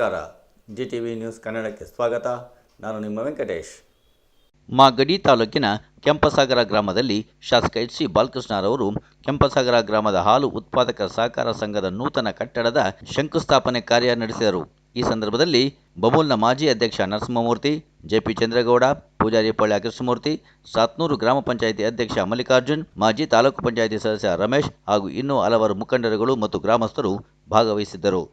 ನಮಸ್ಕಾರ. G T V news ಕನ್ನಡಕ್ಕೆ ಸ್ವಾಗತ. ನಾನು ನಿಮ್ಮ ವೆಂಕಟೇಶ್. ಮಾಗಡಿ ತಾಲೂಕಿನ ಕೆಂಪಸಾಗರ ಗ್ರಾಮದಲ್ಲಿ ಶಾಸಕ ಎಚ್ ಸಿ ಬಾಲಕೃಷ್ಣರವರು ಕೆಂಪಸಾಗರ ಗ್ರಾಮದ ಹಾಲು ಉತ್ಪಾದಕರ ಸಹಕಾರ ಸಂಘದ ನೂತನ ಕಟ್ಟಡದ ಶಂಕುಸ್ಥಾಪನೆ ಕಾರ್ಯ ನಡೆಸಿದರು. ಈ ಸಂದರ್ಭದಲ್ಲಿ ಬಮೂಲ್ನ ಮಾಜಿ ಅಧ್ಯಕ್ಷ ನರಸಿಂಹಮೂರ್ತಿ, ಜೆಪಿ ಚಂದ್ರಗೌಡ, ಪೂಜಾರಿ ಪಳ್ಳ ಕೃಷ್ಣಮೂರ್ತಿ, ಸಾತ್ನೂರು ಗ್ರಾಮ ಪಂಚಾಯಿತಿ ಅಧ್ಯಕ್ಷ ಮಲ್ಲಿಕಾರ್ಜುನ್, ಮಾಜಿ ತಾಲೂಕು ಪಂಚಾಯಿತಿ ಸದಸ್ಯ ರಮೇಶ್ ಹಾಗೂ ಇನ್ನೂ ಹಲವಾರು ಮುಖಂಡರುಗಳು ಮತ್ತು ಗ್ರಾಮಸ್ಥರು ಭಾಗವಹಿಸಿದ್ದರು.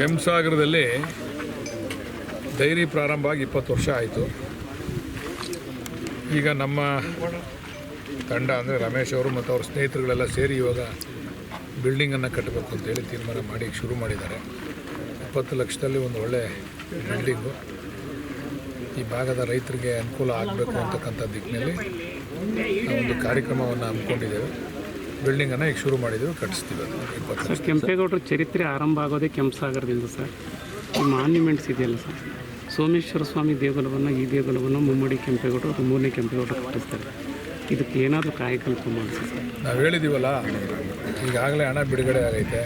ಕೆಂಸಾಗರದಲ್ಲಿ ಡೈರಿ ಪ್ರಾರಂಭ ಆಗಿ ಇಪ್ಪತ್ತು ವರ್ಷ ಆಯಿತು. ಈಗ ನಮ್ಮ ತಂಡ ಅಂದರೆ ರಮೇಶ್ ಅವರು ಮತ್ತು ಅವ್ರ ಸ್ನೇಹಿತರುಗಳೆಲ್ಲ ಸೇರಿ ಇವಾಗ ಬಿಲ್ಡಿಂಗನ್ನು ಕಟ್ಟಬೇಕು ಅಂತೇಳಿ ತೀರ್ಮಾನ ಮಾಡಿ ಶುರು ಮಾಡಿದ್ದಾರೆ. ಇಪ್ಪತ್ತು ಲಕ್ಷದಲ್ಲಿ ಒಂದು ಒಳ್ಳೆ ಬಿಲ್ಡಿಂಗು ಈ ಭಾಗದ ರೈತರಿಗೆ ಅನುಕೂಲ ಆಗಬೇಕು ಅಂತಕ್ಕಂಥ ದಿಕ್ಕಿನಲ್ಲಿ ಒಂದು ಕಾರ್ಯಕ್ರಮವನ್ನು ಹಮ್ಮಿಕೊಂಡಿದ್ದೇವೆ. ಬಿಲ್ಡಿಂಗನ್ನು ಈಗ ಶುರು ಮಾಡಿದ್ರು ಕಟ್ಟಿಸ್ತೀವಿ ಅದು. ಇಪ್ಪತ್ತು ಸರ್ ಕೆಂಪೇಗೌಡರ ಚರಿತ್ರೆ ಆರಂಭ ಆಗೋದೇ ಕೆಂಪಸಾಗರದಿಂದ ಸರ್. ಈ ಮಾನ್ಯುಮೆಂಟ್ಸ್ ಇದೆಯಲ್ಲ ಸರ್. ಸೋಮೇಶ್ವರ ಸ್ವಾಮಿ ದೇಗುಲವನ್ನು ಈ ದೇಗುಲವನ್ನು ಮುಮ್ಮಡಿ ಕೆಂಪೇಗೌಡರು ಅಥವಾ ಮೂರನೇ ಕೆಂಪೇಗೌಡರು ಕಟ್ಟಿಸ್ತಾರೆ. ಇದಕ್ಕೆ ಏನಾದರೂ ಕಾಯಕಲ್ಪ ಮಾಡಿಸಿ ಸರ್. ನಾವು ಹೇಳಿದ್ದೀವಲ್ಲ ಈಗಾಗಲೇ ಹಣ ಬಿಡುಗಡೆ ಆಗೈತೆ.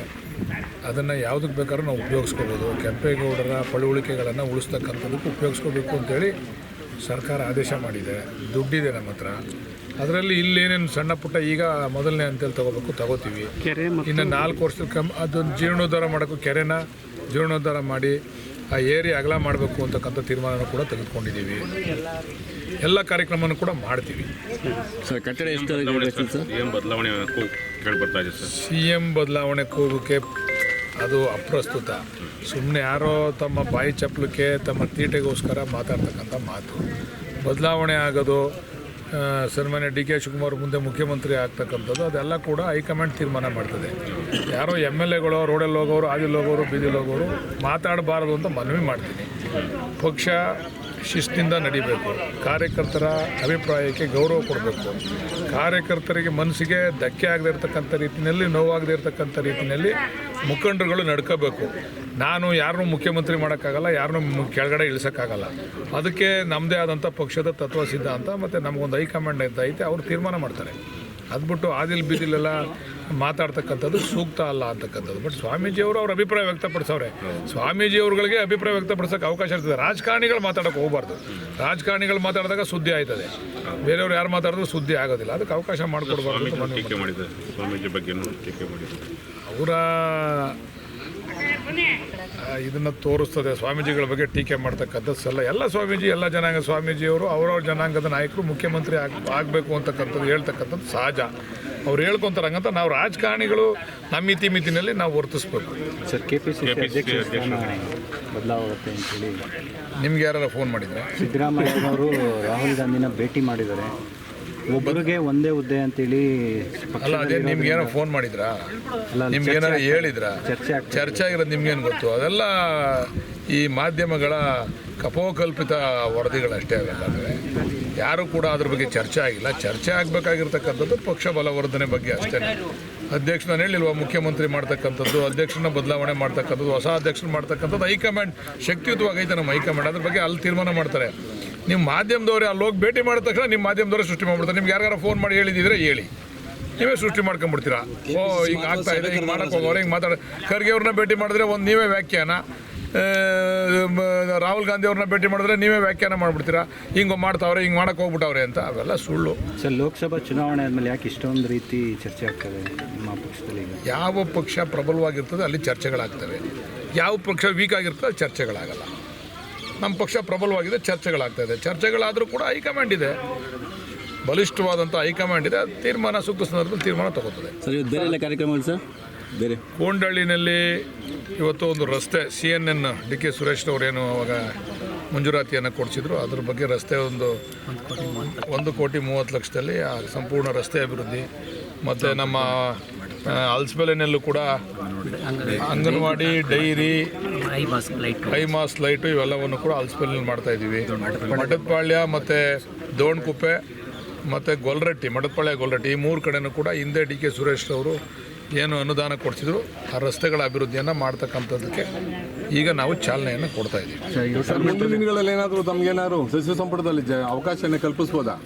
ಅದನ್ನು ಯಾವುದಕ್ಕೆ ಬೇಕಾದ್ರೂ ನಾವು ಉಪಯೋಗಿಸ್ಕೋಬೋದು. ಕೆಂಪೇಗೌಡರ ಪಳುವಳಿಕೆಗಳನ್ನು ಉಳಿಸ್ತಕ್ಕಂಥದಕ್ಕೆ ಉಪಯೋಗಿಸ್ಕೋಬೇಕು ಅಂತೇಳಿ ಸರ್ಕಾರ ಆದೇಶ ಮಾಡಿದೆ. ದುಡ್ಡಿದೆ ನಮ್ಮ ಹತ್ರ. ಅದರಲ್ಲಿ ಇಲ್ಲೇನೇನು ಸಣ್ಣ ಪುಟ್ಟ ಈಗ ಮೊದಲನೇ ಅಂತೇಳಿ ತಗೋಬೇಕು ತಗೋತೀವಿ. ಕೆರೆ ಮತ್ತು ಇನ್ನು ನಾಲ್ಕು ವರ್ಷದ ಕಮ್ ಅದನ್ನು ಜೀರ್ಣೋದ್ಧಾರ ಮಾಡೋಕ್ಕೂ ಕೆರೆನ ಜೀರ್ಣೋದ್ಧಾರ ಮಾಡಿ ಆ ಏರಿಯಾ ಅಗಲ ಮಾಡಬೇಕು ಅಂತಕ್ಕಂಥ ತೀರ್ಮಾನ ಕೂಡ ತೆಗೆದುಕೊಂಡಿದ್ದೀವಿ. ಎಲ್ಲ ಕಾರ್ಯಕ್ರಮನೂ ಕೂಡ ಮಾಡ್ತೀವಿ. ಸರ್ ಕಟ್ಟಡ ಬದಲಾವಣೆ ಸಿ ಎಂ ಬದಲಾವಣೆ ಕೂಗೋಕ್ಕೆ ಅದು ಅಪ್ರಸ್ತುತ. ಸುಮ್ಮನೆ ಯಾರೋ ತಮ್ಮ ಬಾಯಿ ಚಪ್ಪಲಕ್ಕೆ ತಮ್ಮ ತೀಟೆಗೋಸ್ಕರ ಮಾತಾಡ್ತಕ್ಕಂಥ ಮಾತು. ಬದಲಾವಣೆ ಆಗೋದು ಸನ್ಮಾನ್ಯ ಡಿ ಕೆ ಶಿವಕುಮಾರ್ ಮುಂದೆ ಮುಖ್ಯಮಂತ್ರಿ ಆಗ್ತಕ್ಕಂಥದ್ದು, ಅದೆಲ್ಲ ಕೂಡ ಹೈಕಮಾಂಡ್ ತೀರ್ಮಾನ ಮಾಡ್ತದೆ. ಯಾರೋ ಎಂ ಎಲ್ ಎಗಳು, ರೋಡಲ್ಲಿ ಹೋಗೋರು ಆದಿಲ್ ಹೋಗೋರು, ಬೀದಿಲ್ ಹೋಗೋರು ಮಾತಾಡಬಾರದು ಅಂತ ಮನವಿ ಮಾಡ್ತೀನಿ. ಪಕ್ಷ ಶಿಸ್ತಿನಿಂದ ನಡಿಬೇಕು. ಕಾರ್ಯಕರ್ತರ ಅಭಿಪ್ರಾಯಕ್ಕೆ ಗೌರವ ಕೊಡಬೇಕು. ಕಾರ್ಯಕರ್ತರಿಗೆ ಮನಸ್ಸಿಗೆ ಧಕ್ಕೆ ಆಗದೆ ಇರತಕ್ಕಂಥ ರೀತಿಯಲ್ಲಿ, ನೋವಾಗದೇ ಇರತಕ್ಕಂಥ ರೀತಿಯಲ್ಲಿ ಮುಖಂಡರುಗಳು ನಡ್ಕೋಬೇಕು. ನಾನು ಯಾರನ್ನೂ ಮುಖ್ಯಮಂತ್ರಿ ಮಾಡೋಕ್ಕಾಗಲ್ಲ, ಯಾರನ್ನೂ ಕೆಳಗಡೆ ಇಳಿಸೋಕ್ಕಾಗಲ್ಲ. ಅದಕ್ಕೆ ನಮ್ಮದೇ ಆದಂಥ ಪಕ್ಷದ ತತ್ವ ಸಿದ್ಧಾಂತ, ಮತ್ತು ನಮಗೊಂದು ಹೈಕಮಾಂಡ್ ಅಂತ ಐತೆ, ಅವರು ತೀರ್ಮಾನ ಮಾಡ್ತಾರೆ. ಅದ್ಬಿಟ್ಟು ಆದಿಲ್ ಬೀದಿಲೆಲ್ಲ ಮಾತಾಡ್ತಕ್ಕಂಥದ್ದು ಸೂಕ್ತ ಅಲ್ಲ ಅಂತಕ್ಕಂಥದ್ದು. ಬಟ್ ಸ್ವಾಮೀಜಿಯವರು ಅವ್ರ ಅಭಿಪ್ರಾಯ ವ್ಯಕ್ತಪಡಿಸವ್ರೆ. ಸ್ವಾಮೀಜಿಯವ್ರಗಳಿಗೆ ಅಭಿಪ್ರಾಯ ವ್ಯಕ್ತಪಡಿಸೋಕೆ ಅವಕಾಶ ಇರ್ತದೆ. ರಾಜಕಾರಣಿಗಳು ಮಾತಾಡೋಕೆ ಹೋಗಬಾರ್ದು. ರಾಜಕಾರಣಿಗಳು ಮಾತಾಡಿದಾಗ ಸುದ್ದಿ ಆಯ್ತದೆ. ಬೇರೆಯವ್ರು ಯಾರು ಮಾತಾಡಿದ್ರು ಸುದ್ದಿ ಆಗೋದಿಲ್ಲ. ಅದಕ್ಕೆ ಅವಕಾಶ ಮಾಡಿಕೊಡ್ಬಾರ್ದು ಸ್ವಾಮೀಜಿ ಅವರ ಇದನ್ನು ತೋರಿಸ್ತದೆ. ಸ್ವಾಮೀಜಿಗಳ ಬಗ್ಗೆ ಟೀಕೆ ಮಾಡ್ತಕ್ಕಂಥದ್ದು ಸಲ್ಲ. ಎಲ್ಲ ಸ್ವಾಮೀಜಿ ಎಲ್ಲ ಜನಾಂಗ ಸ್ವಾಮೀಜಿಯವರು ಅವರವ್ರ ಜನಾಂಗದ ನಾಯಕರು ಮುಖ್ಯಮಂತ್ರಿ ಆಗ ಆಗಬೇಕು ಅಂತಕ್ಕಂಥದ್ದು ಹೇಳ್ತಕ್ಕಂಥದ್ದು ಸಹಜ. ಅವ್ರು ಹೇಳ್ಕೊಂತಾರೆ ಹಂಗಂತ ನಾವು ರಾಜಕಾರಣಿಗಳು ನಮ್ಮ ಮಿತಿ ಮಿತಿನಲ್ಲಿ ನಾವು ವರ್ತಿಸ್ಬೇಕು. ಸರ್ ಕೆ ಪಿ ಸಿ ಬದಲಾಗುತ್ತೆ ಅಂತೇಳಿ ನಿಮ್ಗೆ ಯಾರು ಫೋನ್ ಮಾಡಿದ್ರೆ? ಸಿದ್ದರಾಮಯ್ಯನವರು ರಾಹುಲ್ ಗಾಂಧಿನ ಭೇಟಿ ಮಾಡಿದ್ದಾರೆ. ಒಬ್ಬರಿಗೆ ಒಂದೇ ಹುದ್ದೆ ಅಂತೇಳಿ ಅಲ್ಲ ಅದೇ ನಿಮ್ಗೆ ಏನೋ ಫೋನ್ ಮಾಡಿದ್ರಾ? ಅಲ್ಲ, ನಿಮ್ಗೆ ಏನಾರು ಹೇಳಿದ್ರಾ? ಚರ್ಚೆ. ಚರ್ಚೆ ಆಗಿರೋದು ನಿಮ್ಗೇನು ಗೊತ್ತು? ಅದೆಲ್ಲ ಈ ಮಾಧ್ಯಮಗಳ ಕಪೋಕಲ್ಪಿತ ವರದಿಗಳಷ್ಟೇ ಅವೆಲ್ಲ ಯಾರು ಕೂಡ ಅದ್ರ ಬಗ್ಗೆ ಚರ್ಚೆ ಆಗಿಲ್ಲ. ಚರ್ಚೆ ಆಗಬೇಕಾಗಿರ್ತಕ್ಕಂಥದ್ದು ಪಕ್ಷ ಬಲವರ್ಧನೆ ಬಗ್ಗೆ ಅಷ್ಟೇ. ಅಧ್ಯಕ್ಷನ ಹೇಳಿಲ್ವ ಮುಖ್ಯಮಂತ್ರಿ ಮಾಡ್ತಕ್ಕಂಥದ್ದು ಅಧ್ಯಕ್ಷನ ಬದಲಾವಣೆ ಮಾಡ್ತಕ್ಕಂಥದ್ದು ಹೊಸ ಅಧ್ಯಕ್ಷನ ಮಾಡ್ತಕ್ಕಂಥದ್ದು ಹೈಕಮಾಂಡ್ ಶಕ್ತಿಯುತವಾಗೈತೆ ನಮ್ಮ ಹೈಕಮಾಂಡ್. ಅದ್ರ ಬಗ್ಗೆ ಅಲ್ಲಿ ತೀರ್ಮಾನ ಮಾಡ್ತಾರೆ. ನಿಮ್ಮ ಮಾಧ್ಯಮದವರೇ ಅಲ್ಲಿ ಹೋಗಿ ಭೇಟಿ ಮಾಡಿದ ತಕ್ಷಣ ನಿಮ್ಮ ಮಾಧ್ಯಮದವರೇ ಸೃಷ್ಟಿ ಮಾಡ್ಬಿಡ್ತಾರೆ. ನಿಮ್ಗೆ ಯಾರ್ಯಾರು ಫೋನ್ ಮಾಡಿ ಹೇಳಿದಿದ್ರೆ ಹೇಳಿ. ನೀವೇ ಸೃಷ್ಟಿ ಮಾಡ್ಕೊಂಡ್ಬಿಡ್ತೀರಾ? ಓ ಈಗ ಆಗ್ತಾ ಇದೆ ಹಿಂಗೆ ಮಾಡೋಕ್ಕೆ ಹೋಗೋರು ಹಿಂಗೆ ಮಾತಾಡ ಖರ್ಗೆ ಅವ್ರನ್ನ ಭೇಟಿ ಮಾಡಿದ್ರೆ ಒಂದು ನೀವೇ ವ್ಯಾಖ್ಯಾನ. ರಾಹುಲ್ ಗಾಂಧಿ ಅವ್ರನ್ನ ಭೇಟಿ ಮಾಡಿದ್ರೆ ನೀವೇ ವ್ಯಾಖ್ಯಾನ ಮಾಡಿಬಿಡ್ತೀರಾ? ಹಿಂಗೆ ಮಾಡ್ತಾವ್ರೆ ಹಿಂಗೆ ಮಾಡೋಕೆ ಹೋಗ್ಬಿಟ್ಟವ್ರೆ ಅಂತ ಅವೆಲ್ಲ ಸುಳ್ಳು. ಸರ್ ಲೋಕಸಭಾ ಚುನಾವಣೆ ಆದಮೇಲೆ ಯಾಕೆ ಇಷ್ಟೊಂದು ರೀತಿ ಚರ್ಚೆ ಆಗ್ತದೆ ನಿಮ್ಮ ಪಕ್ಷದಲ್ಲಿ ಯಾವ ಪಕ್ಷ ಪ್ರಬಲವಾಗಿರ್ತದೆ ಅಲ್ಲಿ ಚರ್ಚೆಗಳಾಗ್ತವೆ. ಯಾವ ಪಕ್ಷ ವೀಕ್ ಆಗಿರ್ತದೆ ಅಲ್ಲಿ ಚರ್ಚೆಗಳಾಗಲ್ಲ. ನಮ್ಮ ಪಕ್ಷ ಪ್ರಬಲವಾಗಿದೆ ಚರ್ಚೆಗಳಾಗ್ತಾಯಿದೆ ಚರ್ಚೆಗಳಾದರೂ ಕೂಡ ಹೈಕಮಾಂಡ್ ಇದೆ. ಬಲಿಷ್ಠವಾದಂಥ ಹೈಕಮಾಂಡ್ ಇದೆ. ಅದು ತೀರ್ಮಾನ ಸೂಕ್ತ ಸಂದರ್ಭದಲ್ಲಿ ತೀರ್ಮಾನ ತಗೋತದೆ. ಸರ್ ಇವತ್ತು ಬೇರೆ ಎಲ್ಲ ಕಾರ್ಯಕ್ರಮಗಳು ಸರ್? ಬೇರೆ? ಕೋಂಡಳ್ಳಿನಲ್ಲಿ ಇವತ್ತು ಒಂದು ರಸ್ತೆ C N N D K ಏನು ಅವಾಗ ಮಂಜೂರಾತಿಯನ್ನು ಕೊಡಿಸಿದ್ರು. ಅದ್ರ ಬಗ್ಗೆ ರಸ್ತೆ ಒಂದು ಒಂದು ಕೋಟಿ ಮೂವತ್ತು ಲಕ್ಷದಲ್ಲಿ ಆ ಸಂಪೂರ್ಣ ರಸ್ತೆ ಅಭಿವೃದ್ಧಿ. ಮತ್ತು ನಮ್ಮ ಅಲ್ಸ್ಬೆಲೆನಲ್ಲೂ ಕೂಡ ಅಂಗನವಾಡಿ, ಡೈರಿ, ಹೈಮಾಸ್ ಲೈಟು ಇವೆಲ್ಲವನ್ನು ಕೂಡ ಅಲ್ಸ್ಬೆಲೆನಲ್ಲಿ ಮಾಡ್ತಾ ಇದ್ದೀವಿ. ಮಠದಪಾಳ್ಯ ಮತ್ತು ದೋಣ್ಕುಪ್ಪೆ ಮತ್ತು ಗೊಲ್ರಟ್ಟಿ ಮಠದಪಾಳ್ಯ ಗೊಲ್ರಟ್ಟಿ ಈ ಮೂರು ಕಡೆನೂ ಕೂಡ ಹಿಂದೆ ಡಿ ಕೆ ಸುರೇಶ್ ಅವರು ಏನು ಅನುದಾನ ಕೊಡಿಸಿದ್ರು ಆ ರಸ್ತೆಗಳ ಅಭಿವೃದ್ಧಿಯನ್ನು ಮಾಡ್ತಕ್ಕಂಥದ್ದಕ್ಕೆ ಈಗ ನಾವು ಚಾಲನೆಯನ್ನು ಕೊಡ್ತಾ ಇದ್ದೀವಿ ಮುಂದಿನ ದಿನಗಳಲ್ಲಿ ಏನಾದರೂ ತಮಗೇನಾದ್ರು ಸಚಿವ ಸಂಪುಟದಲ್ಲಿ ಜ ಅವಕಾಶನ ಕಲ್ಪಿಸ್ಬೋದಾ?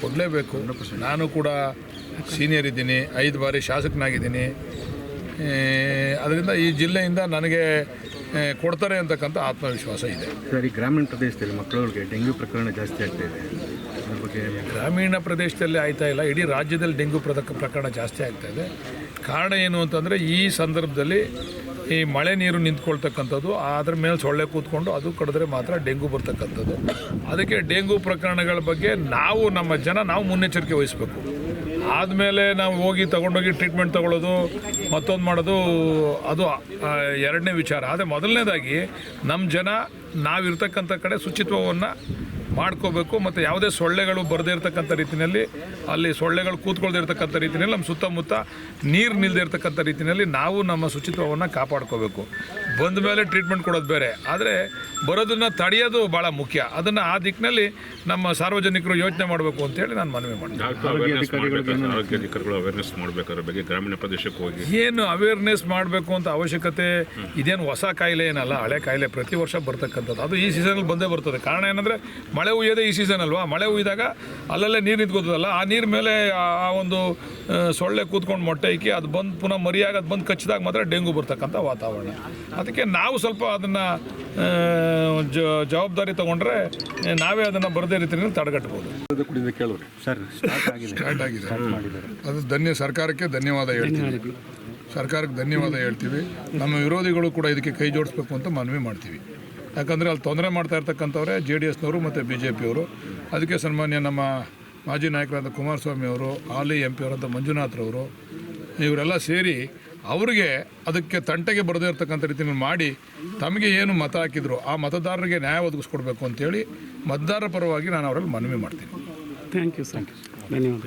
ಕೊಡಲೇಬೇಕು. ನಾನು ಕೂಡ ಸೀನಿಯರ್ ಇದ್ದೀನಿ ಐದು ಬಾರಿ ಶಾಸಕನಾಗಿದ್ದೀನಿ. ಅದರಿಂದ ಈ ಜಿಲ್ಲೆಯಿಂದ ನನಗೆ ಕೊಡ್ತಾರೆ ಅಂತಕ್ಕಂಥ ಆತ್ಮವಿಶ್ವಾಸ ಇದೆ. ಸರಿ ಗ್ರಾಮೀಣ ಪ್ರದೇಶದಲ್ಲಿ ಮಕ್ಕಳವ್ರಿಗೆ ಡೆಂಗ್ಯೂ ಪ್ರಕರಣ ಜಾಸ್ತಿ ಆಗ್ತಾ ಇದೆ. ಬಗ್ಗೆ ಗ್ರಾಮೀಣ ಪ್ರದೇಶದಲ್ಲಿ ಆಯ್ತಾ ಇಲ್ಲ, ಇಡೀ ರಾಜ್ಯದಲ್ಲಿ ಡೆಂಗು ಪ್ರದಕ ಪ್ರಕರಣ ಜಾಸ್ತಿ ಆಗ್ತಾ ಇದೆ. ಕಾರಣ ಏನು ಅಂತಂದರೆ ಈ ಸಂದರ್ಭದಲ್ಲಿ ಈ ಮಳೆ ನೀರು ನಿಂತ್ಕೊಳ್ತಕ್ಕಂಥದ್ದು ಅದ್ರ ಮೇಲೆ ಸೊಳ್ಳೆ ಕೂತ್ಕೊಂಡು ಅದು ಕಡಿದ್ರೆ ಮಾತ್ರ ಡೆಂಗು ಬರ್ತಕ್ಕಂಥದ್ದು. ಅದಕ್ಕೆ ಡೆಂಗು ಪ್ರಕರಣಗಳ ಬಗ್ಗೆ ನಾವು, ನಮ್ಮ ಜನ ನಾವು ಮುನ್ನೆಚ್ಚರಿಕೆ ವಹಿಸಬೇಕು. ಆದಮೇಲೆ ನಾವು ಹೋಗಿ ತಗೊಂಡೋಗಿ ಟ್ರೀಟ್ಮೆಂಟ್ ತಗೊಳ್ಳೋದು, ಮತ್ತೊಂದು ಮಾಡೋದು, ಅದು ಎರಡನೇ ವಿಚಾರ. ಆದರೆ ಮೊದಲನೇದಾಗಿ, ನಮ್ಮ ಜನ ನಾವಿರ್ತಕ್ಕಂಥ ಕಡೆ ಶುಚಿತ್ವವನ್ನು ಮಾಡ್ಕೋಬೇಕು ಮತ್ತು ಯಾವುದೇ ಸೊಳ್ಳೆಗಳು ಬರದೇ ಇರತಕ್ಕಂಥ ರೀತಿಯಲ್ಲಿ ಅಲ್ಲಿ ಸೊಳ್ಳೆಗಳು ಕೂತ್ಕೊಳ್ಳದೇ ಇರತಕ್ಕಂಥ ರೀತಿಯಲ್ಲಿ ನಮ್ಮ ಸುತ್ತಮುತ್ತ ನೀರು ನಿಲ್ಲದೆ ಇರತಕ್ಕಂಥ ರೀತಿಯಲ್ಲಿ ನಾವು ನಮ್ಮ ಶುಚಿತ್ವವನ್ನು ಕಾಪಾಡ್ಕೋಬೇಕು. ಬಂದ ಮೇಲೆ ಟ್ರೀಟ್ಮೆಂಟ್ ಕೊಡೋದು ಬೇರೆ. ಆದರೆ ಬರೋದನ್ನು ತಡೆಯೋದು ಭಾಳ ಮುಖ್ಯ. ಅದನ್ನು ಆ ದಿಕ್ಕಿನಲ್ಲಿ ನಮ್ಮ ಸಾರ್ವಜನಿಕರು ಯೋಚನೆ ಮಾಡಬೇಕು ಅಂತೇಳಿ ನಾನು ಮನವಿ ಮಾಡ್ತೀನಿ. ಅವೇರ್ನೆಸ್ ಮಾಡಬೇಕು? ಆರೋಗ್ಯ ಅಧಿಕಾರಿಗಳು ಅವೇರ್ನೆಸ್ ಮಾಡಬೇಕಾದ್ರ ಬಗ್ಗೆ ಗ್ರಾಮೀಣ ಪ್ರದೇಶಕ್ಕೆ ಹೋಗಿ. ಏನು ಅವೇರ್ನೆಸ್ ಮಾಡಬೇಕು ಅಂತ ಅವಶ್ಯಕತೆ ಇದೇನು ಹೊಸ ಕಾಯಿಲೆ ಏನಲ್ಲ ಹಳೆ ಕಾಯಿಲೆ ಪ್ರತಿ ವರ್ಷ ಬರ್ತಕ್ಕಂಥದ್ದು. ಅದು ಈ ಸೀಸನಲ್ಲಿ ಬಂದೇ ಬರ್ತದೆ. ಕಾರಣ ಏನಂದರೆ ಮಳೆ ಹುಯ್ಯೋದೇ ಈ ಸೀಸನ್ ಅಲ್ವಾ? ಮಳೆ ಉಯ್ದಾಗ ಅಲ್ಲಲ್ಲೇ ನೀರು ನಿಂತ್ಕೋತದಲ್ಲ ಆ ನೀರು ಮೇಲೆ ಆ ಒಂದು ಸೊಳ್ಳೆ ಕೂತ್ಕೊಂಡು ಮೊಟ್ಟೆ ಇಕ್ಕಿ ಅದು ಬಂದು ಪುನಃ ಮರಿಯಾಗಿ ಅದು ಬಂದು ಕಚ್ಚಿದಾಗ ಮಾತ್ರ ಡೆಂಗು ಬರ್ತಕ್ಕಂಥ ವಾತಾವರಣ. ಅದಕ್ಕೆ ನಾವು ಸ್ವಲ್ಪ ಅದನ್ನು ಜವಾಬ್ದಾರಿ ತಗೊಂಡ್ರೆ ನಾವೇ ಅದನ್ನು ಬರದೇ ರೀತಿಯಲ್ಲಿ ತಡೆಗಟ್ಬೋದು. ಕುಡಿದ ಕೇಳೋರು. ಸರ್ ಸ್ಟಾರ್ಟ್ ಆಗಿದೆ. ಸ್ಟಾರ್ಟ್ ಆಗಿದೆ. ಸ್ಟಾರ್ಟ್ ಮಾಡಿದ್ದಾರೆ. ಅದು ಧನ್ಯ ಸರ್ಕಾರಕ್ಕೆ ಧನ್ಯವಾದ ಹೇಳ್ತೀವಿ. ಸರ್ಕಾರಕ್ಕೆ ಧನ್ಯವಾದ ಹೇಳ್ತೀವಿ. ನಮ್ಮ ವಿರೋಧಿಗಳು ಕೂಡ ಇದಕ್ಕೆ ಕೈ ಜೋಡಿಸ್ಬೇಕು ಅಂತ ಮನವಿ ಮಾಡ್ತೀವಿ. ಯಾಕಂದರೆ ಅಲ್ಲಿ ತೊಂದರೆ ಮಾಡ್ತಾ ಇರ್ತಕ್ಕಂಥವ್ರೆ ಜೆ ಡಿ ಎಸ್ನವರು ಮತ್ತು ಬಿ ಜೆ ಪಿಯವರು ಅದಕ್ಕೆ ಸನ್ಮಾನ್ಯ ನಮ್ಮ ಮಾಜಿ ನಾಯಕರಾದ ಕುಮಾರಸ್ವಾಮಿ ಅವರು, ಹಾಲಿ ಎಂ ಪಿ ಅವರಂತ ಮಂಜುನಾಥ್ರವರು ಇವರೆಲ್ಲ ಸೇರಿ ಅವರಿಗೆ ಅದಕ್ಕೆ ತಂಟೆಗೆ ಬರದೇ ಇರತಕ್ಕಂಥ ರೀತಿಯಲ್ಲಿ ಮಾಡಿ ತಮಗೆ ಏನು ಮತ ಹಾಕಿದ್ರು, ಆ ಮತದಾರರಿಗೆ ನ್ಯಾಯ ಒದಗಿಸ್ಕೊಡ್ಬೇಕು ಅಂತೇಳಿ ಮತದಾರರ ಪರವಾಗಿ ನಾನು ಅವರಲ್ಲಿ ಮನವಿ ಮಾಡ್ತೀನಿ. ಥ್ಯಾಂಕ್ ಯು ಸರ್ ಧನ್ಯವಾದ